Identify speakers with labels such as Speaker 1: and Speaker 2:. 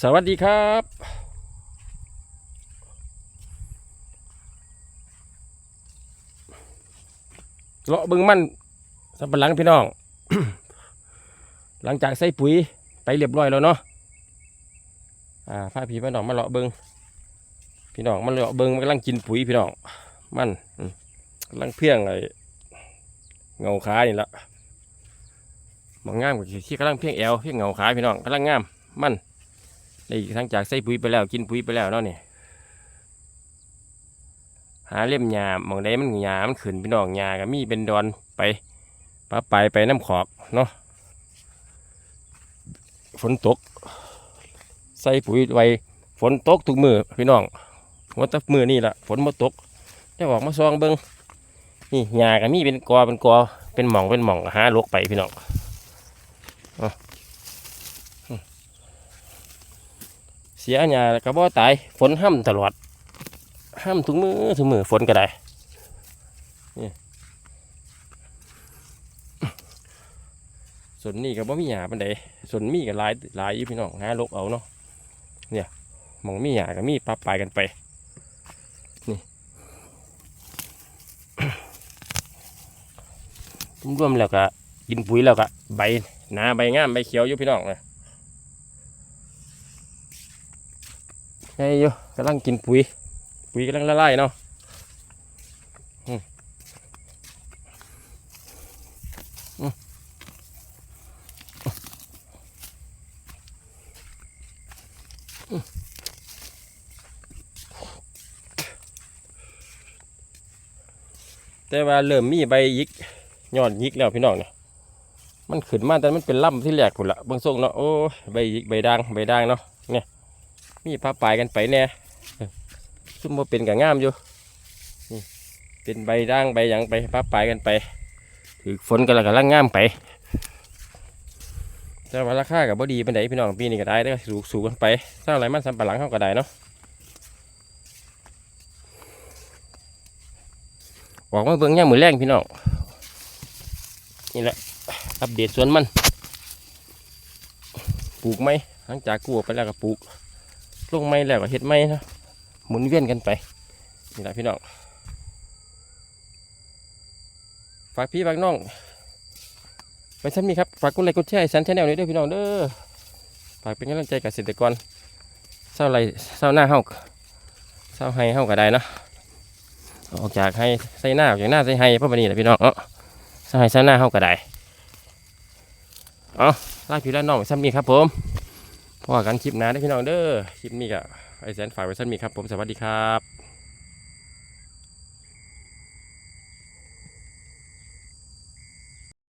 Speaker 1: สวัสดีครับ เลาะเบึงมันสับปะหลังพี่น้อง หลังจากใส่ปุ๋ยไปเรียบร้อยแล้วเนาะอ่าพาพี่พี่น้องมาเลาะเบิงพี่น้องมันเลาะเบิงมันกำลังกินปุ๋ยพี่น้อง มันกำลังเพียงไอเงาขานี่ละมองงามกว่าที่กำลังเพียงแอวเพียงเงาขาพี่น้องกำลังงามมัน ได้ทั้งจากใส่ปุ๋ยไปแล้วกินปุ๋ยไปแล้วเนาะนี่หาเล่มหญ้าหมองใดมันหญ้ามันขึ้นพี่น้องหญ้าก็มีเป็นดอนไปปะไปไปน้ำขอกเนาะฝนตก ใส่ปุ๋ยไว้ฝนตกทุกมือพี่น้องว่าแตมือนี่แหละฝนมาตกจะออกมาซองเบิงนี่หญ้าก็มีเป็นกอเป็นกอเป็นหม่องเป็นหม่องหาลกไปพี่น้อง เสียหญ้าก็บ่ตายฝนห้ำตลอดห้ำทุกมือทุกมือฝนก็ได้นี่ส่วนนี้ก็บ่มีหญ้าปานใดส่วนมีก็หลายหลายอยู่พี่น้องหาลกเอาเนาะเนี่ยมองมีหญ้าก็มีปรับปลายกันไปนี่รวมๆแล้วก็กินปุ๋ยแล้วก็ใบหนาใบงามใบเขียวอยู่พี่น้องเล ยไงอยู่กำลังกินปุ๋ย ปุ๋ยกำลังละลายเนาะแต่ว่าเริ่มมีใบยิกยอดยิกแล้วพี่น้องเนี่ยมันขึ้นมาแต่มันเป็นลำที่แหลกพุ่นละบางทรงเนาะโอ้ใบยิกใบด่างใบด่างเนาะเนี่ย มีผ้าปลายกันไปแน่ซุ่มบ่เป็นกับงามอยู่นี่เป็นใบด่างใบหยังไปผ้าปลายกันไปถือฝนกันแล้วกันล่างงามไปแต่ว่าราคากับบ่ดีเป็นไดพี่น้องปีนี้ก็ได้ได้อสูงสูงกันไปเท่าไรมันสำปะหลังเข้าก็ได้เนาะออกมาเบิ่งย่างมือแรงพี่น้องนี่แหละอัปเดตสวนมัน ปลูกไหมหลังจากกู้ไปแล้วก็ปลูก ลงไม้แล้วก็เฮ็ดไม้นะหมุนเวียนกันไปนี่แหละพี่น้องฝากพี่ฝากน้องไปชั้นมีครับฝากกดไลค์กดแชร์ให้ฉันแชนแนลนี้ด้วยพี่น้องเด้อฝากเป็นกำลังใจกับเกษตรกรเศร้าไรเศร้าหน้าเฮาเศร้าให้เฮาก็ได้เนาะออกจากให้ใส่หน้าออกจากหน้าใส่ให้เพราะวันนี้แหละพี่น้องเนาะเศร้าให้เศร้าหน้าเฮาก็ได้เอาลาพี่ลาน้องไปซ้ำนี้ครับผม พอกันคลิปหน้าได้พี่น้องเด้อคลิปนี้ก็ไอแสนฝากไว้สั้นมีครับ ผมสวัสดีครับ